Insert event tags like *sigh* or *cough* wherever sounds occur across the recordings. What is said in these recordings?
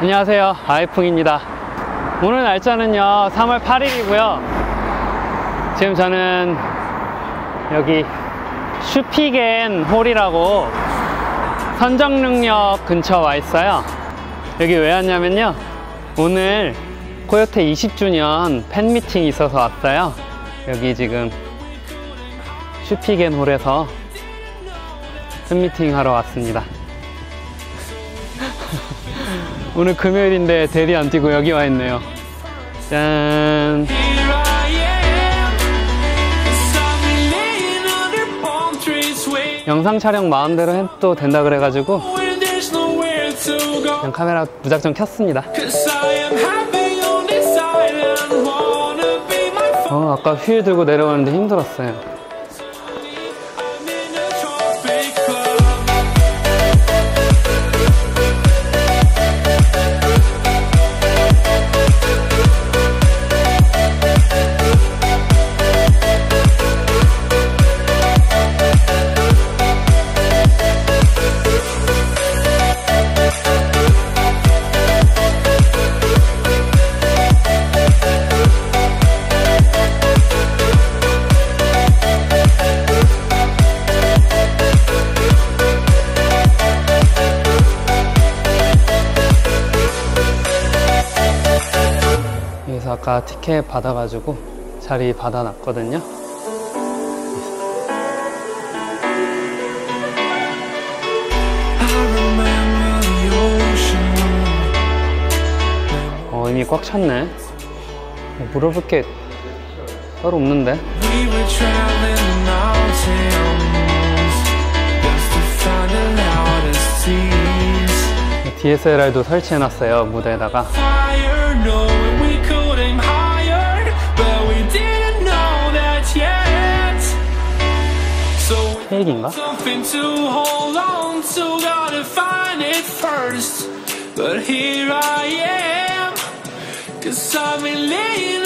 안녕하세요. 아이풍입니다. 오늘 날짜는요 3월 8일이고요. 지금 저는 여기 슈피겐 홀이라고 선정능력 근처 와 있어요. 여기 왜 왔냐면요 오늘 코요테 20주년 팬미팅이 있어서 왔어요. 여기 지금 슈피겐 홀에서 팬미팅 하러 왔습니다 오늘 금요일인데 대리 안 뛰고 여기 와 있네요. 짠. 영상 촬영 마음대로 해도 된다 그래가지고. 그냥 카메라 무작정 켰습니다. 어, 아까 휠 들고 내려가는데 힘들었어요. 여기서 아까 티켓 받아가지고 자리 받아놨거든요. 어, 이미 꽉 찼네. 뭐 물어볼 게 따로 없는데. DSLR도 설치해놨어요, 무대에다가.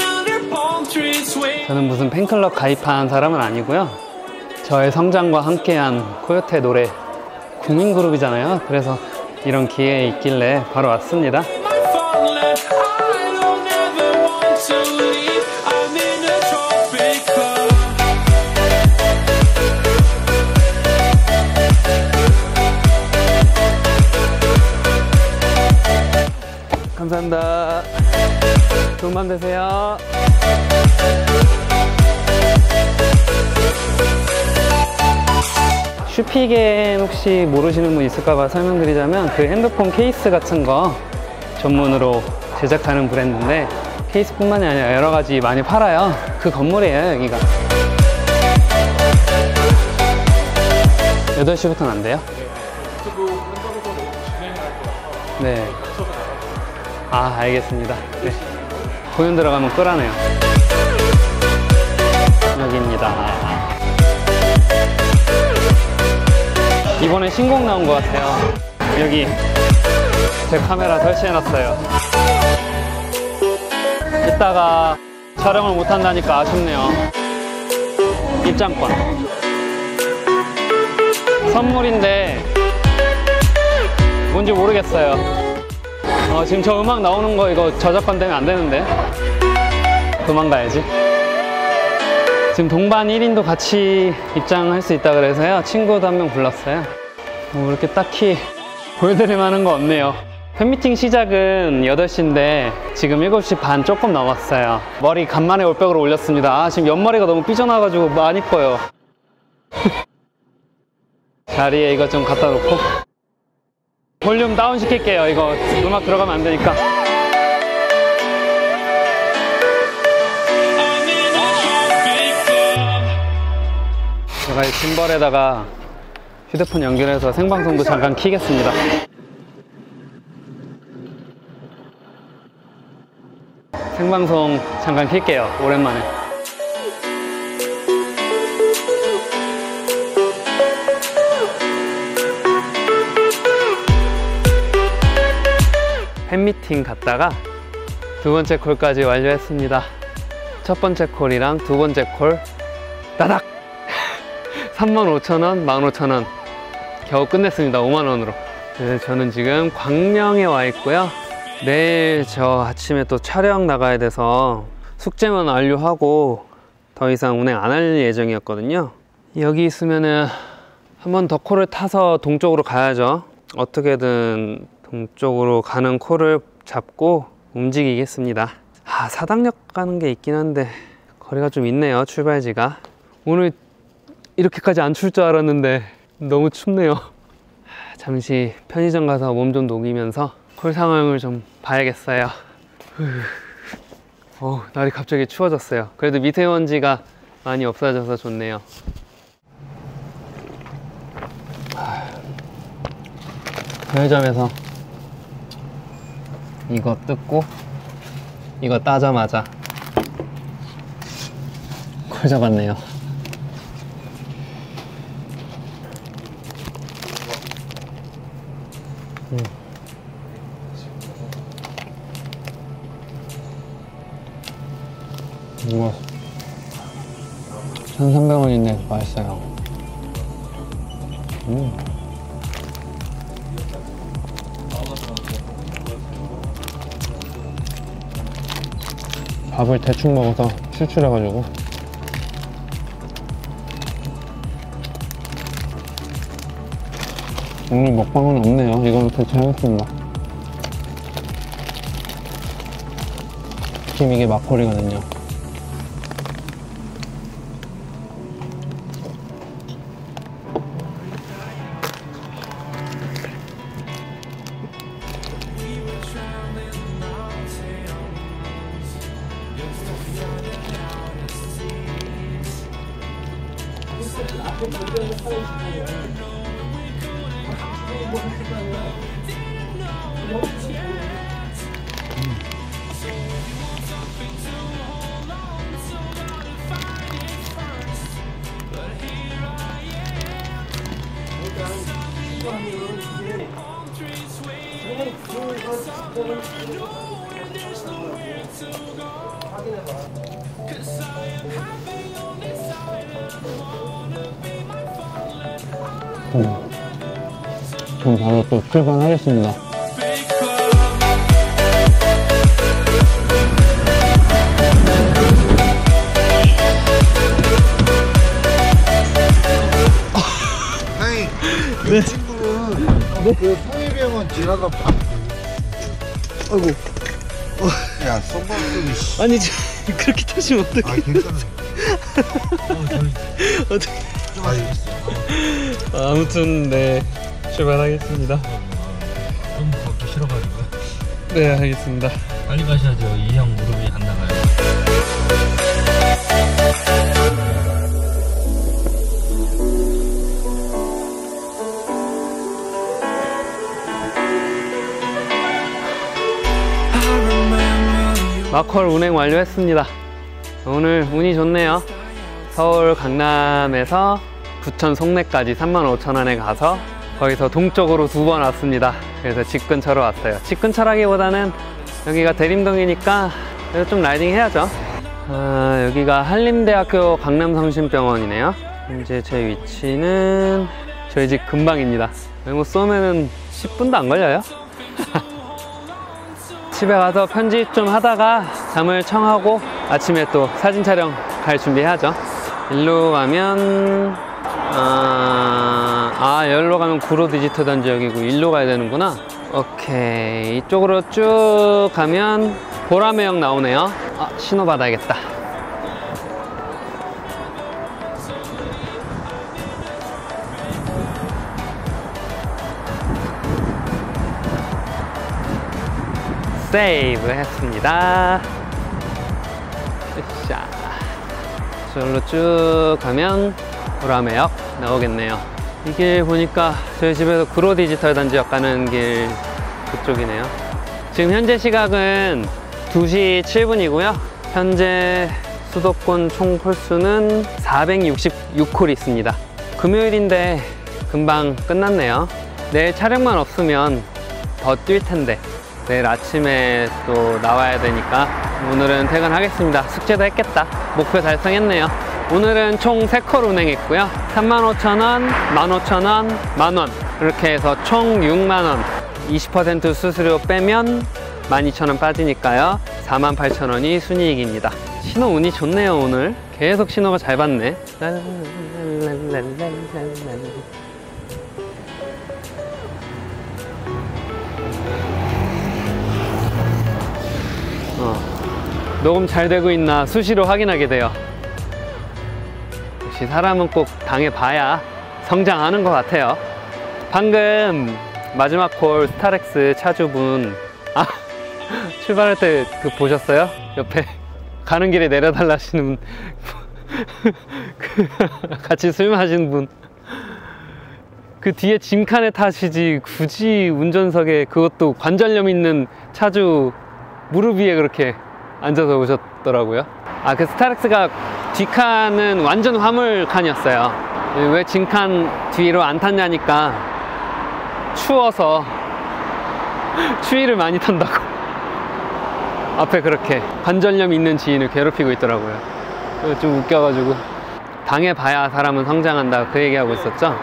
Under palm trees waiting. 저는 무슨 팬클럽 가입한 사람은 아니고요. 저의 성장과 함께한 코요테 노래 국민그룹이잖아요. 그래서 이런 기회에 있길래 바로 왔습니다. 밤 되세요. 슈피겐 혹시 모르시는 분 있을까봐 설명드리자면 그 핸드폰 케이스 같은 거 전문으로 제작하는 브랜드인데 케이스뿐만이 아니라 여러 가지 많이 팔아요. 그 건물이에요, 여기가. 8시부터는 안 돼요? 네. 아, 알겠습니다. 네. 공연 들어가면 끄라네요. 여기입니다. 이번에 신곡 나온 것 같아요. 여기 제 카메라 설치해놨어요. 이따가 촬영을 못한다니까 아쉽네요. 입장권. 선물인데 뭔지 모르겠어요. 어, 지금 저 음악 나오는 거 이거 저작권 때문에 안 되는데. 도망가야지. 지금 동반 1인도 같이 입장할 수 있다 그래서요. 친구도 한 명 불렀어요. 뭐 이렇게 딱히 보여드릴 만한 거 없네요. 팬미팅 시작은 8시인데 지금 7시 반 조금 넘었어요. 머리 간만에 올백으로 올렸습니다. 아, 지금 옆머리가 너무 삐져나가지고 많이 꺼요. 자리에 *laughs* 이거 좀 갖다 놓고 볼륨 다운 시킬게요. 이거 음악 들어가면 안 되니까. 제가 이 짐벌에다가 휴대폰 연결해서 생방송도 잠깐 키겠습니다. 생방송 잠깐 킬게요. 오랜만에. 팬미팅 갔다가 두 번째 콜까지 완료했습니다. 첫 번째 콜이랑 두 번째 콜 따닥 *laughs* 35,000원, 15,000원 겨우 끝냈습니다. 5만원으로. 네, 저는 지금 광명에 와 있고요. 내일 저 아침에 또 촬영 나가야 돼서 숙제만 완료하고 더 이상 운행 안 할 예정이었거든요. 여기 있으면은 한 번 더 코를 타서 동쪽으로 가야죠. 어떻게든 동쪽으로 가는 코를 잡고 움직이겠습니다. 아, 사당역 가는 게 있긴 한데 거리가 좀 있네요. 출발지가. 오늘 이렇게까지 안 추울 줄 알았는데 너무 춥네요. 하, 잠시 편의점 가서 몸 좀 녹이면서 콜 상황을 좀 봐야겠어요. 후. 어, 날이 갑자기 추워졌어요. 그래도 미세먼지가 많이 없어져서 좋네요. 편의점에서 이거 뜯고 이거 따자마자 콜 잡았네요. 우와 1,300원인데 맛있어요 음. 밥을 대충 먹어서 출출해가지고. 오늘 먹방은 없네요. 이건 대체하겠습니다. 지금 이게 막걸리거든요 그럼 바로 또 출발하겠습니다. Big *laughs* 그 성의병원 지나가 밥 아이고. 어, 야 썸바스니 씨. 아니 *laughs* 그렇게 타시면 어떡해. 아 괜찮아. 어 *laughs* 저희 어떡해. 좀 알겠어 아무튼 네. 출발하겠습니다. 좀 걷기 싫어가지고. 네 알겠습니다. 빨리 가셔야죠. 이형 무릎이 마컬 운행 완료했습니다. 오늘 운이 좋네요. 서울 강남에서 부천 송내까지 35,000원에 가서 거기서 동쪽으로 두 번 왔습니다. 그래서 집 근처로 왔어요. 집 근처라기보다는 여기가 대림동이니까 좀 라이딩 해야죠. 아, 여기가 한림대학교 강남성심병원이네요. 현재 제 위치는 저희 집 근방입니다. 뭐 쏘면은 10분도 안 걸려요 *laughs* 집에 가서 편집 좀 하다가 잠을 청하고 아침에 또 사진 촬영 갈 준비해야죠. 일로 가면 아, 아 여기로 가면 구로 디지털 단지 여기고 일로 가야 되는구나. 오케이 이쪽으로 쭉 가면 보라매역 나오네요. 아 신호 받아야겠다. 세이브 했습니다. 으쌰. 저기로 쭉 가면 보라매역 나오겠네요. 이 길 보니까 저희 집에서 구로 디지털 단지역 가는 길 그쪽이네요. 지금 현재 시각은 2시 7분이고요. 현재 수도권 총 콜수는 466콜 있습니다. 금요일인데 금방 끝났네요. 내일 촬영만 없으면 더 뛸 텐데 내일 아침에 또 나와야 되니까 오늘은 퇴근하겠습니다. 숙제도 했겠다. 목표 달성했네요. 오늘은 총 3콜 운행했고요. 35,000원, 15,000원, 만원. 이렇게 해서 총 6만원. 20% 수수료 빼면 12,000원 빠지니까요. 48,000원이 순이익입니다. 신호 운이 좋네요, 오늘. 계속 신호가 잘 받네. 어, 녹음 잘 되고 있나 수시로 확인하게 돼요. 역시 사람은 꼭 당해봐야 성장하는 것 같아요. 방금 마지막 콜 스타렉스 차주분 아 *laughs* 출발할 때 그 보셨어요? 옆에 *laughs* 가는 길에 내려달라 하시는 분 *laughs* 그 같이 술 마시는 분 그 뒤에 짐칸에 타시지 굳이 운전석에 그것도 관절염 있는 차주 무릎 위에 그렇게 앉아서 오셨더라고요. 아, 그 스타렉스가 뒷칸은 완전 화물 칸이었어요. 왜 진칸 뒤로 안 탔냐니까 추워서 *laughs* 추위를 많이 탄다고. *laughs* 앞에 그렇게 관절염 있는 지인을 괴롭히고 있더라고요. 좀 웃겨가지고 당해봐야 사람은 성장한다 그 얘기하고 있었죠.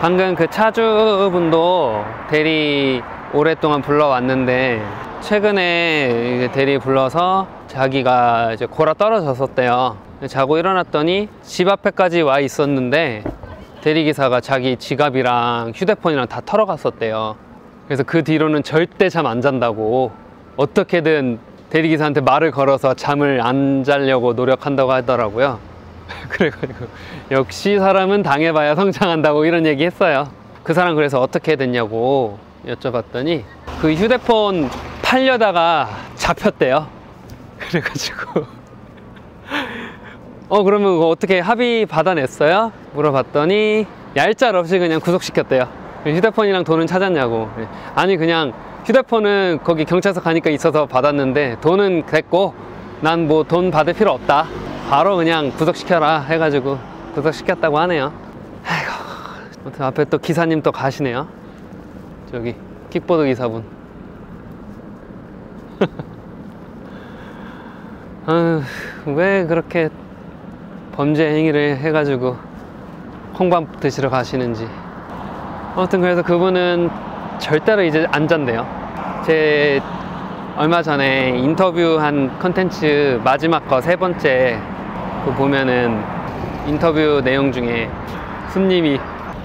방금 그 차주분도 대리 오랫동안 불러왔는데 최근에 대리 불러서 자기가 이제 골아 떨어졌었대요. 자고 일어났더니 집 앞에까지 와 있었는데 대리기사가 자기 지갑이랑 휴대폰이랑 다 털어갔었대요. 그래서 그 뒤로는 절대 잠 안 잔다고 어떻게든 대리기사한테 말을 걸어서 잠을 안 자려고 노력한다고 하더라고요. *laughs* 그래가지고 역시 사람은 당해봐야 성장한다고 이런 얘기 했어요. 그 사람 그래서 어떻게 됐냐고 여쭤봤더니 그 휴대폰 팔려다가 잡혔대요. *laughs* 그래가지고 어 그러면 어떻게 합의 받아냈어요? 물어봤더니 얄짤 없이 그냥 구속시켰대요. 휴대폰이랑 돈은 찾았냐고. 아니 그냥 휴대폰은 거기 경찰서 가니까 있어서 받았는데 돈은 됐고 난 뭐 돈 받을 필요 없다. 바로 그냥 구속시켜라 해가지고 구속시켰다고 하네요. 아이고, 아무튼 앞에 또 기사님 또 가시네요. 저기 킥보드 기사분. *laughs* 아유, 왜 그렇게 범죄 행위를 해가지고 콩밥 드시러 가시는지. 아무튼 그래서 그분은 절대로 이제 안 잔대요. 제 얼마 전에 인터뷰한 컨텐츠 마지막 거 세 번째 그 보면은 인터뷰 내용 중에 손님이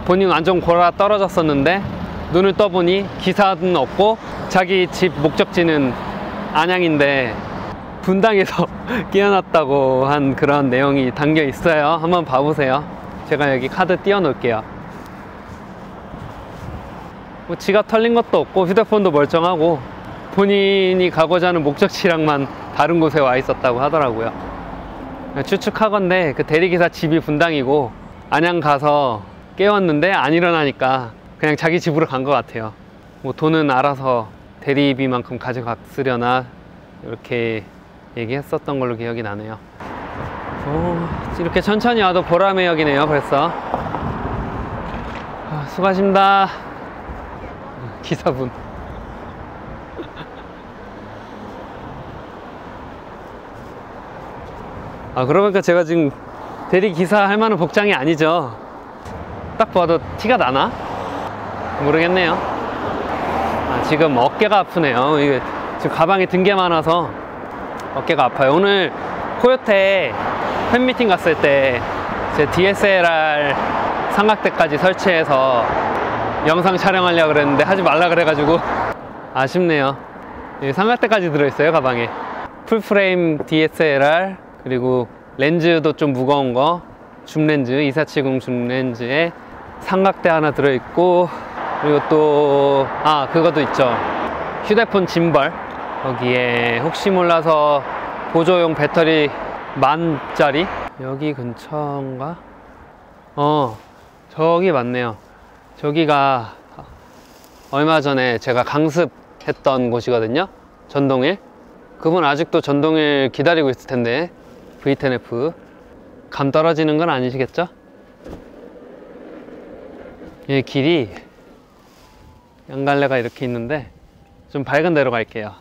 본인 완전 골아 떨어졌었는데 눈을 떠보니 기사는 없고 자기 집 목적지는 안양인데 분당에서 *laughs* 깨어났다고 한 그런 내용이 담겨 있어요. 한번 봐보세요. 제가 여기 카드 띄워 놓을게요. 뭐 지갑 털린 것도 없고 휴대폰도 멀쩡하고 본인이 가고자 하는 목적지랑만 다른 곳에 와 있었다고 하더라고요. 추측하건데 그 대리기사 집이 분당이고 안양 가서 깨웠는데 안 일어나니까 그냥 자기 집으로 간 것 같아요. 뭐 돈은 알아서 대리비만큼 가져갔으려나 이렇게 얘기했었던 걸로 기억이 나네요. 오, 이렇게 천천히 와도 보람의 역이네요 벌써. 아, 수고하십니다. 기사분. *laughs* 아, 그러고 보니까 제가 지금 대리 기사 할 만한 복장이 아니죠. 딱 봐도 티가 나나? 모르겠네요. 아, 지금 어깨가 아프네요. 이게 지금 가방에 든 게 많아서 어깨가 아파요. 오늘 코요태 팬미팅 갔을 때 제 DSLR 삼각대까지 설치해서 영상 촬영하려고 그랬는데 하지 말라 그래가지고 *laughs* 아쉽네요. 이 삼각대까지 들어있어요, 가방에. 풀프레임 DSLR 그리고 렌즈도 좀 무거운 거 줌렌즈 2470 줌렌즈에 삼각대 하나 들어있고 그리고 또 아 그것도 있죠. 휴대폰 짐벌. 거기에 혹시 몰라서 보조용 배터리 만짜리? 여기 근처인가? 어 저기 맞네요. 저기가 얼마 전에 제가 강습했던 곳이거든요. 전동일. 그분 아직도 전동일 기다리고 있을 텐데 V10F 감 떨어지는 건 아니시겠죠? 이 길이 양갈래가 이렇게 있는데 좀 밝은 데로 갈게요.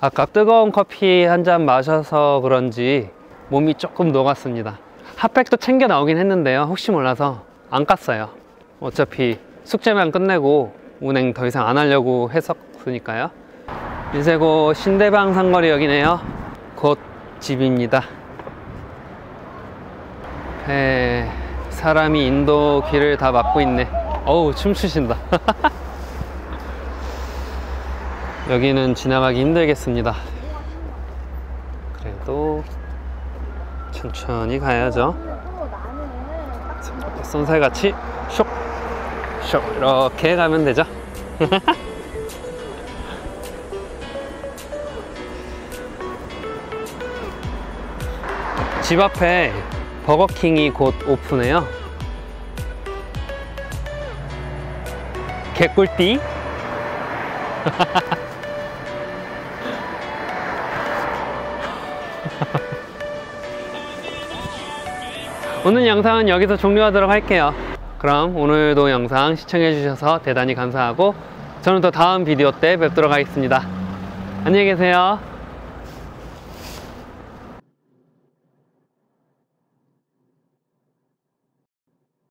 아까 뜨거운 커피 한 잔 마셔서 그런지 몸이 조금 녹았습니다. 핫팩도 챙겨 나오긴 했는데요. 혹시 몰라서 안 깠어요. 어차피 숙제만 끝내고 운행 더 이상 안 하려고 했었으니까요. 인세고 신대방 상거리역이네요. 곧 집입니다. 에, 사람이 인도 길을 다 막고 있네. 어우, 춤추신다. *laughs* 여기는 지나가기 힘들겠습니다. 그래도 천천히 가야죠. 쏜살같이 쇽, 쇽 이렇게 가면 되죠. *laughs* 집 앞에 버거킹이 곧 오픈해요. 개꿀띠? *laughs* 오늘 영상은 여기서 종료하도록 할게요. 그럼 오늘도 영상 시청해주셔서 대단히 감사하고 저는 또 다음 비디오 때 뵙도록 하겠습니다. 안녕히 계세요.